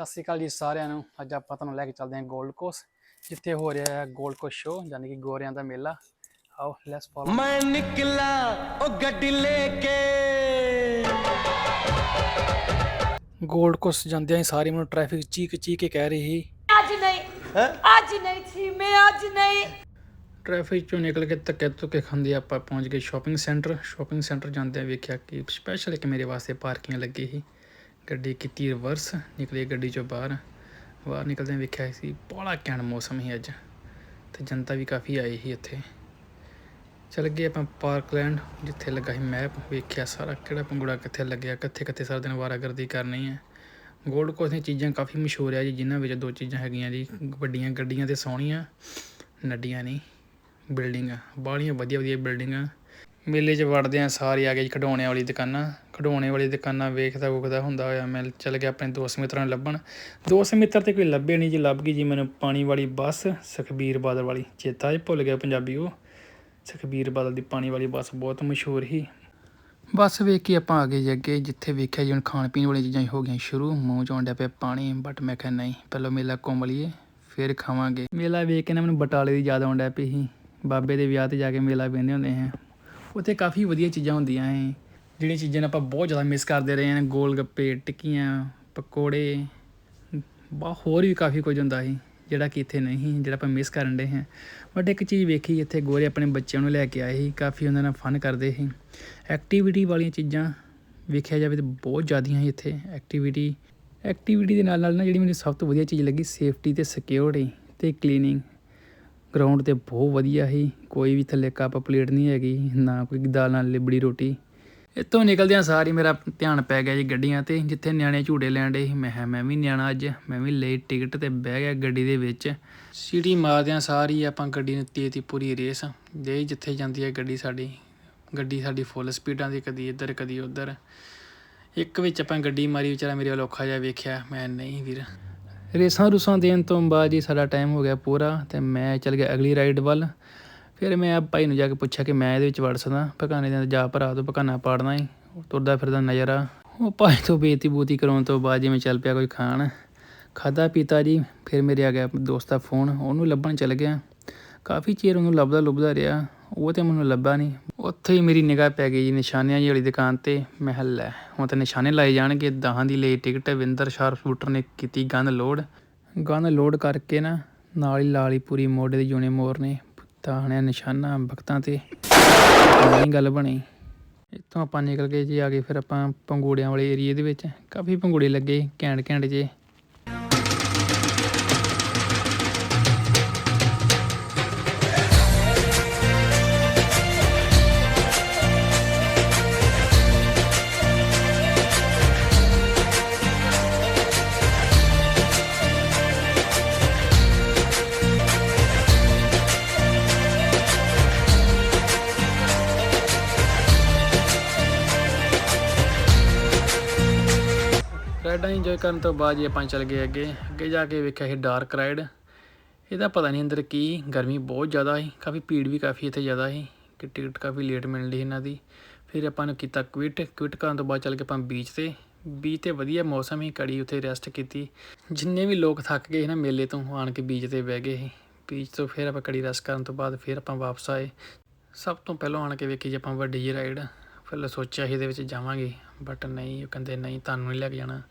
ਸਤਿ ਸ਼੍ਰੀ ਅਕਾਲ ਜੀ ਸਾਰਿਆਂ ਨੂੰ। ਅੱਜ ਆਪਾਂ ਤੁਹਾਨੂੰ ਲੈ ਕੇ ਚੱਲਦੇ ਹਾਂ ਗੋਲਡ ਕੋਸ ਜਿੱਥੇ ਹੋ ਰਿਹਾ ਹੈ 골ਡ ਕੋਸ ਸ਼ੋ ਯਾਨੀ ਕਿ ਗੋਰਿਆਂ ਦਾ ਮੇਲਾ। ਆਓ ਲੈਟਸ ਫੋਲੋ ਮੈਂ ਨਿਕਲਾ ਉਹ ਗੱਡੀ ਲੈ ਕੇ। 골ਡ ਕੋਸ ਜਾਂਦਿਆਂ ਹੀ ਸਾਰੀ ਮੈਨੂੰ ਟ੍ਰੈਫਿਕ ਚੀਕ ਚੀਕ ਕੇ ਕਹਿ ਰਹੀ ਸੀ। ਅੱਜ ਨਹੀਂ। ਅੱਜ ਨਹੀਂ ਸੀ ਮੈਂ ਅੱਜ ਨਹੀਂ। ਟ੍ਰੈਫਿਕ ਚੋਂ ਨਿਕਲ ਕੇ ਧੱਕੇ ਧੁੱਕੇ ਖਾਂਦੇ ਆਪਾਂ ਪਹੁੰਚ ਗਏ ਸ਼ਾਪਿੰਗ ਸੈਂਟਰ ਸ਼ਾਪਿੰਗ ਸੈਂਟਰ ਜਾਂਦਿਆਂ ਵੇਖਿਆ ਕਿ ਸਪੈਸ਼ਲ ਇੱਕ ਮੇਰੇ ਵਾਸਤੇ ਪਾਰਕਿੰਗ ਲੱਗੀ ਸੀ। ਗੱਡੀ ਕੀਤੀ ਰਿਵਰਸ, ਨਿਕਲੀ ਗੱਡੀ ਚੋਂ ਬਾਹਰ। ਬਾਹਰ ਨਿਕਲਦਿਆਂ ਵੇਖਿਆ ਸੀ, ਬੜਾ ਘੈਂਟ ਮੌਸਮ ਸੀ ਅੱਜ। ਤੇ ਜਨਤਾ ਵੀ ਕਾਫੀ ਆਈ ਸੀ ਇੱਥੇ ਚਲ ਗਏ ਆਪਾਂ ਪਾਰਕਲੈਂਡ, ਜਿੱਥੇ ਲੱਗਾ ਸੀ ਮੈਪ। ਵੇਖਿਆ ਸਾਰਾ ਕਿਹੜਾ ਪੰਗੂੜਾ ਕਿੱਥੇ ਲੱਗਿਆ, ਕਿੱਥੇ ਕਿੱਥੇ ਸਾਰਾ ਦਿਨ ਵਾਰਾਗਰਦੀ ਕਰਨੀ ਹੈ। ਗੋਲਡ ਕੋਸਟ ਦੀਆਂ ਚੀਜ਼ਾਂ ਕਾਫੀ ਮਸ਼ਹੂਰ ਆ ਜੀ, ਜਿਨ੍ਹਾਂ ਵਿੱਚ ਦੋ ਚੀਜ਼ਾਂ ਹੈਗੀਆਂ ਜੀ। ਵੱਡੀਆਂ ਗੱਡੀਆਂ ਤੇ ਸੋਹਣੀਆਂ ਨੱਡੀਆਂ ਨਹੀਂ ਬਿਲਡਿੰਗਾਂ, ਬਾਹਲੀਆਂ ਵਧੀਆ ਵਧੀਆ ਬਿਲਡਿੰਗਾਂ। ਮੇਲੇ 'ਚ ਵੜਦੇ ਆ ਸਾਰੇ ਆ ਗਏ ਜੀ ਖਿਡੌਣੇ ਵਾਲੀ ਦੁਕਾਨਾਂ ਖਿਡੌਣੇ ਵਾਲੀ ਦੁਕਾਨਾਂ ਵੇਖਦਾ ਵੂਖਦਾ ਹੁੰਦਾ ਹੋਇਆ ਮੈਂ ਚੱਲ ਗਿਆ ਆਪਣੇ ਦੋਸਤ ਮਿੱਤਰਾਂ ਨੂੰ ਲੱਭਣ। ਦੋਸਤ ਮਿੱਤਰ ਤਾਂ ਕੋਈ ਲੱਭੇ ਨਹੀਂ ਜੀ ਲੱਭ ਗਈ ਜੀ ਮੈਨੂੰ ਪਾਣੀ ਵਾਲੀ ਬੱਸ, ਸੁਖਬੀਰ ਬਾਦਲ ਵਾਲੀ। ਚੇਤਾ ਹੀ ਭੁੱਲ ਗਿਆ ਪੰਜਾਬੀ ਉਹ। ਸੁਖਬੀਰ ਬਾਦਲ ਦੀ ਪਾਣੀ ਵਾਲੀ ਬੱਸ ਬਹੁਤ ਮਸ਼ਹੂਰ ਸੀ। ਬੱਸ ਵੇਖ ਕੇ ਆਪਾਂ ਆ ਗਏ ਜੀ ਅੱਗੇ, ਜਿੱਥੇ ਵੇਖਿਆ ਜੀ ਹੁਣ ਖਾਣ ਪੀਣ ਵਾਲੀਆਂ ਚੀਜ਼ਾਂ ਹੋ ਗਈਆਂ ਸ਼ੁਰੂ। ਮੂੰਹ 'ਚ ਡਿਆ ਪਿਆ ਪਾਣੀ ਬਟ ਮੈਂ ਕਿਹਾ ਨਹੀਂ, ਪਹਿਲਾਂ ਮੇਲਾ ਘੁੰਮ ਲਈਏ, ਫਿਰ ਖਾਵਾਂਗੇ। ਮੇਲਾ ਵੇਖ ਕੇ ਨਾ ਮੈਨੂੰ ਬਟਾਲੇ ਦੀ ਯਾਦ ਆਉਣ ਪਈ ਸੀ। ਬਾਬੇ ਦੇ ਵਿਆਹ ਤੇ ਜਾ ਕੇ ਮੇਲਾ ਵੇਖਦੇ ਹੁੰਦੇ ਹਾਂ। ਉੱਥੇ ਕਾਫੀ ਵਧੀਆ ਚੀਜ਼ਾਂ ਹੁੰਦੀਆਂ ਹੈ ਜਿਹੜੀਆਂ ਚੀਜ਼ਾਂ ਨੂੰ ਆਪਾਂ ਬਹੁਤ ਜ਼ਿਆਦਾ ਮਿਸ ਕਰਦੇ ਰਹੇ ਹਾਂ ਗੋਲ ਗੱਪੇ ਟਿੱਕੀਆਂ, ਪਕੌੜੇ। ਬਾ, ਹੋਰ ਵੀ ਕਾਫੀ ਕੁਝ ਹੁੰਦਾ ਸੀ, ਜਿਹੜਾ ਕਿ ਇੱਥੇ ਨਹੀਂ, ਜਿਹੜਾ ਆਪਾਂ ਮਿਸ ਕਰਨ ਦੇ ਹਾਂ। ਬਟ ਇੱਕ ਚੀਜ਼ ਵੇਖੀ, ਇੱਥੇ ਗੋਰੇ ਆਪਣੇ ਬੱਚਿਆਂ ਨੂੰ ਲੈ ਕੇ ਆਏ ਸੀ, ਕਾਫੀ ਉਹਨਾਂ ਨਾਲ ਫਨ ਕਰਦੇ ਸੀ। ਐਕਟੀਵਿਟੀ ਵਾਲੀਆਂ ਚੀਜ਼ਾਂ ਵੇਖਿਆ ਜਾਵੇ ਤਾਂ ਬਹੁਤ ਜ਼ਿਆਦੀਆਂ ਸੀ ਇੱਥੇ। ਐਕਟੀਵਿਟੀ ਐਕਟੀਵਿਟੀ ਦੇ ਨਾਲ ਨਾਲ ਨਾ ਜਿਹੜੀ ਮੈਨੂੰ ਸਭ ਤੋਂ ਵਧੀਆ ਚੀਜ਼ ਲੱਗੀ ਸੇਫਟੀ ਤੇ ਸਿਕਿਉਰਿਟੀ ਤੇ ਕਲੀਨਿੰਗ ਗਰਾਊਂਡ ਤੇ ਬਹੁਤ ਵਧੀਆ ਸੀ। ਕੋਈ ਵੀ ਥੱਲੇ ਕੱਪ ਪਲੇਟ ਨਹੀਂ ਹੈਗੀ, ਨਾ ਕੋਈ ਦਾਲ ਨਾਲ ਲਿਬੜੀ ਰੋਟੀ। ਇੱਥੋਂ ਨਿਕਲਦਿਆਂ ਸਾਰੀ ਮੇਰਾ ਧਿਆਨ ਪੈ ਗਿਆ ਜੀ ਗੱਡੀਆਂ ਤੇ। ਜਿੱਥੇ ਨਿਆਣੇ ਝੂਟੇ ਲੈਣ ਡੇ ਸੀ, ਮੈਂ ਕਿਹਾ, ਮੈਂ ਵੀ ਨਿਆਣਾ ਅੱਜ। ਮੈਂ ਵੀ ਲਈ ਟਿਕਟ ਤੇ ਬਹਿ ਗਿਆ ਗੱਡੀ ਦੇ ਵਿੱਚ। ਸੀਟੀ ਮਾਰਦਿਆਂ ਸਾਰੀ ਆਪਾਂ ਗੱਡੀ ਨੂੰ ਤੇਜ਼ ਤੀ ਪੂਰੀ ਰੇਸ ਜੇ ਜਿੱਥੇ ਜਾਂਦੀ ਹੈ ਗੱਡੀ ਸਾਡੀ। ਗੱਡੀ ਸਾਡੀ ਫੁੱਲ ਸਪੀਡਾਂ ਦੀ ਕਦੀ ਇੱਧਰ, ਕਦੀ ਉੱਧਰ। ਇੱਕ ਵਿੱਚ ਆਪਾਂ ਗੱਡੀ ਮਾਰੀ, ਵਿਚਾਰਾ ਮੇਰੇ ਵੱਲ ਔਖਾ ਜਿਹਾ ਵੇਖਿਆ। ਮੈਂ ਨਹੀਂ ਵੀਰ ਰੇਸਾਂ ਰੂਸਾਂ ਦੇਣ ਤੋਂ ਬਾਅਦ ਜੀ ਸਾਡਾ ਟਾਈਮ ਹੋ ਗਿਆ ਪੂਰਾ ਤੇ ਮੈਂ ਚੱਲ ਗਿਆ ਅਗਲੀ ਰਾਈਡ ਵੱਲ। ਫਿਰ ਮੈਂ ਆ ਭਾਈ ਨੂੰ ਜਾ ਕੇ ਪੁੱਛਿਆ ਕਿ ਮੈਂ ਇਹਦੇ ਵਿੱਚ ਵੜ ਸਕਦਾ ਪਕਾਨੇ ਦੇ ਜਾ ਭਰਾ ਤੋਂ ਪਕਾਨਾ ਪਾੜਨਾ ਹੀ ਤੁਰਦਾ ਫਿਰਦਾ ਨਜ਼ਰ। ਆ ਉਹ ਭਾਈ ਤੋਂ ਬੇਤੀ ਬੂਤੀ ਕਰਾਉਣ ਤੋਂ ਬਾਅਦ ਜਿਵੇਂ ਚੱਲ ਪਿਆ ਕੋਈ ਖਾਣ। ਖਾਦਾ ਪੀਤਾ ਜੀ, ਫਿਰ ਮੇਰੇ ਆ ਗਿਆ ਦੋਸਤ ਦਾ ਫੋਨ ਉਹਨੂੰ ਲੱਭਣ ਚੱਲ ਗਿਆ। ਕਾਫੀ ਚਿਰ ਉਹਨੂੰ ਲੱਭਦਾ ਲੱਭਦਾ ਰਿਹਾ। ਉਹ ਤੇ ਮੈਨੂੰ ਲੱਭਾ ਨਹੀਂ ਉੱਥੇ ਹੀ ਮੇਰੀ ਨਿਗਾਹ ਪੈ ਗਈ ਜੀ ਨਿਸ਼ਾਨਿਆਂ ਜੀ ਵਾਲੀ ਦੁਕਾਨ ਤੇ। ਮਹਿਲ ਹੈ ਹੁਣ ਤਾਂ ਨਿਸ਼ਾਨੇ ਲਾਏ ਜਾਣਗੇ। ਦਹਾਂ ਦੀ ਲਈ ਟਿਕਟ ਵਿੰਦਰ ਸ਼ਾਰਪ ਸ਼ੂਟਰ ਨੇ ਕੀਤੀ ਗੰਦ ਲੋਡ ਗੰਦ ਲੋਡ ਕਰਕੇ ਨਾ, ਨਾਲ ਹੀ ਲਾਲੀ ਪੂਰੀ ਮੋਢੇ ਦੇ ਜੂਨੇ ਮੋਰ ਨੇ। ਤਾਹਣਿਆ ਨਿਸ਼ਾਨਾ ਬਖਤਾਂ ਤੇ। ਨਹੀਂ ਗੱਲ ਬਣੀ। ਇੱਥੋਂ ਆਪਾਂ ਨਿਕਲ ਗਏ ਜੀ, ਆ ਗਏ ਫਿਰ ਆਪਾਂ ਪੰਗੂੜਿਆਂ ਵਾਲੇ ਏਰੀਏ ਦੇ ਵਿੱਚ। ਕਾਫੀ ਪੰਗੂੜੇ ਲੱਗੇ ਘੈਂਟ ਘੈਂਟ ਜੇ। ਰਾਈਡਾਂ ਇੰਜੋਏ ਕਰਨ ਤੋਂ ਬਾਅਦ ਜੀ ਆਪਾਂ ਚੱਲ ਗਏ ਅੱਗੇ। ਅੱਗੇ ਜਾ ਕੇ ਵੇਖਿਆ ਇਹ ਡਾਰਕ ਰਾਈਡ ਇਹਦਾ ਪਤਾ ਨਹੀਂ ਅੰਦਰ ਕੀ ਗਰਮੀ ਬਹੁਤ ਜ਼ਿਆਦਾ ਸੀ, ਕਾਫੀ ਭੀੜ ਵੀ ਕਾਫੀ ਇੱਥੇ ਜ਼ਿਆਦਾ ਸੀ। ਕਿ ਟਿਕਟ ਕਾਫੀ ਲੇਟ ਮਿਲਣ ਦੀ ਇਹਨਾਂ ਦੀ। ਫਿਰ ਆਪਾਂ ਨੇ ਕੀਤਾ ਕੁਇਟ ਕੁਇਟ ਕਰਨ ਤੋਂ ਬਾਅਦ ਚੱਲ ਕੇ ਆਪਾਂ ਬੀਚ ਤੇ। ਬੀਚ ਤੇ ਵਧੀਆ ਮੌਸਮ ਸੀ ਕੜੀ ਉੱਥੇ ਰੈਸਟ ਕੀਤੀ। ਜਿੰਨੇ ਵੀ ਲੋਕ ਥੱਕ ਗਏ ਸੀ ਨਾ ਮੇਲੇ ਤੋਂ, ਆਣ ਕੇ ਬੀਚ ਤੇ ਬਹਿ ਗਏ ਸੀ। ਬੀਚ ਤੋਂ ਫਿਰ ਆਪਾਂ ਕੜੀ ਰੈਸਟ ਕਰਨ ਤੋਂ ਬਾਅਦ ਫਿਰ ਆਪਾਂ ਵਾਪਸ ਆਏ। ਸਭ ਤੋਂ ਪਹਿਲਾਂ ਆਣ ਕੇ ਵੇਖੀ ਜੇ ਆਪਾਂ ਵੱਡੀ ਜੀ ਰਾਈਡ ਫਿਰ ਸੋਚਿਆ ਸੀ ਇਹਦੇ ਵਿੱਚ ਜਾਵਾਂਗੇ ਬਟ ਨਹੀਂ, ਉਹ ਕਹਿੰਦੇ ਨਹੀਂ, ਤੁਹਾਨੂੰ ਨਹੀਂ ਲੈ ਕੇ ਜਾਣਾ।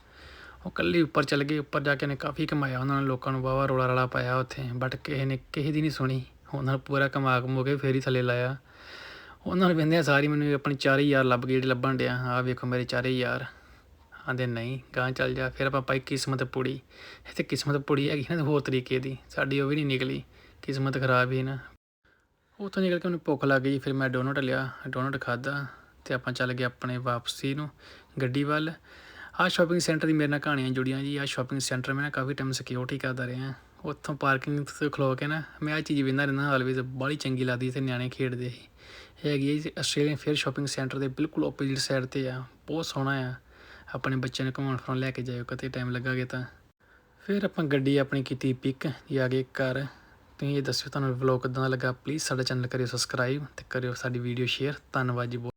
ਉਹ ਕੱਲੀ ਉੱਪਰ ਚੱਲ ਗਏ ਉੱਪਰ ਜਾ ਕੇ ਨੇ ਕਾਫੀ ਕਮਾਇਆ, ਉਹਨਾਂ ਨੇ ਲੋਕਾਂ ਨੂੰ ਵਾਵਾ ਰੋਲਾ ਰਲਾ ਪਾਇਆ ਉੱਥੇ ਬਟ ਕਿਸੇ ਨੇ ਕਿਸੇ ਦੀ ਨਹੀਂ ਸੁਣੀ। ਉਹਨਾਂ ਨੂੰ ਪੂਰਾ ਕਮਾ ਕਮੋ ਕੇ ਫੇਰ ਹੀ ਥੱਲੇ ਲਾਇਆ। ਉਹਨਾਂ ਨੂੰ ਕਹਿੰਦੇ ਸਾਰੀ ਮੈਨੂੰ ਆਪਣੀ ਚਾਰੇ ਯਾਰ ਲੱਭ ਗਏ ਜਿਹੜੇ ਲੱਭਣ ਡਿਆ। ਆਹ ਵੇਖੋ ਮੇਰੇ ਚਾਰੇ ਯਾਰ ਆਂਦੇ ਨਹੀਂ ਗਾਂ ਚੱਲ ਜਾ, ਫਿਰ ਆਪਾਂ ਪਾਈ ਕਿਸਮਤ ਪੁੜੀ। ਇੱਥੇ ਕਿਸਮਤ ਪੁੜੀ ਹੈਗੀ ਨਾ ਹੋਰ ਤਰੀਕੇ ਦੀ, ਸਾਡੀ ਉਹ ਵੀ ਨਹੀਂ ਨਿਕਲੀ, ਕਿਸਮਤ ਖਰਾਬ ਹੀ ਨਾ। ਉੱਥੋਂ ਨਿਕਲ ਕੇ ਮੈਨੂੰ ਭੁੱਖ ਲੱਗ ਗਈ, ਫਿਰ ਮੈਂ ਡੋਨਟ ਲਿਆ, ਡੋਨਟ ਖਾਦਾ ਤੇ ਆਪਾਂ ਚੱਲ ਗਏ ਆਪਣੇ ਵਾਪਸੀ ਨੂੰ, ਗੱਡੀ ਵੱਲ। ਆਹ ਸ਼ਾਪਿੰਗ ਸੈਂਟਰ ਦੀ ਮੇਰੇ ਨਾਲ ਕਹਾਣੀਆਂ ਜੁੜੀਆਂ ਜੀ, ਆਹ ਸ਼ਾਪਿੰਗ ਸੈਂਟਰ ਮੈਂ ਨਾ ਕਾਫੀ ਟਾਈਮ ਸਿਕਿਉਰਿਟੀ ਕਰਦਾ ਰਿਹਾ। ਉੱਥੋਂ ਪਾਰਕਿੰਗ ਤੇ ਖਲੋ ਕੇ ਨਾ ਮੈਂ ਆਹ ਚੀਜ਼ ਵੇਂਦਾ ਰਹਿੰਦਾ ਆਲਵੇਜ਼ ਬੜੀ ਚੰਗੀ ਲੱਗਦੀ ਇੱਥੇ ਨਿਆਣੇ ਖੇਡਦੇ ਸੀ। ਹੈਗੀ ਹੈ ਜੀ ਆਸਟ੍ਰੇਲੀਅਨ ਫੇਅਰ ਸ਼ਾਪਿੰਗ ਸੈਂਟਰ ਦੇ ਬਿਲਕੁਲ ਆਪੋਜ਼ਿਟ ਸਾਈਡ ਤੇ ਆ, ਬਹੁਤ ਸੋਹਣਾ ਆ। ਆਪਣੇ ਬੱਚਿਆਂ ਨੂੰ ਘੁਮਾਉਣ ਫਿਰਾਉਣ ਲੈ ਕੇ ਜਾਇਓ ਕਦੇ ਟਾਈਮ ਲੱਗਾਗੇ ਤਾਂ। ਫਿਰ ਆਪਾਂ ਗੱਡੀ ਆਪਣੀ ਕੀਤੀ ਪਿਕ ਜੀ ਆ ਗਏ ਘਰ। ਤੁਸੀਂ ਇਹ ਦੱਸਿਓ ਤੁਹਾਨੂੰ ਵਲੌਗ ਕਿਦਾਂ ਦਾ ਲੱਗਾ ਪਲੀਜ਼ ਸਾਡਾ ਚੈਨਲ ਕਰਿਓ ਸਬਸਕ੍ਰਾਈਬ ਤੇ ਕਰਿਓ ਸਾਡੀ ਵੀਡੀਓ ਸ਼ੇਅਰ ਧੰਨਵਾਦ ਜੀ ਬਹੁਤ।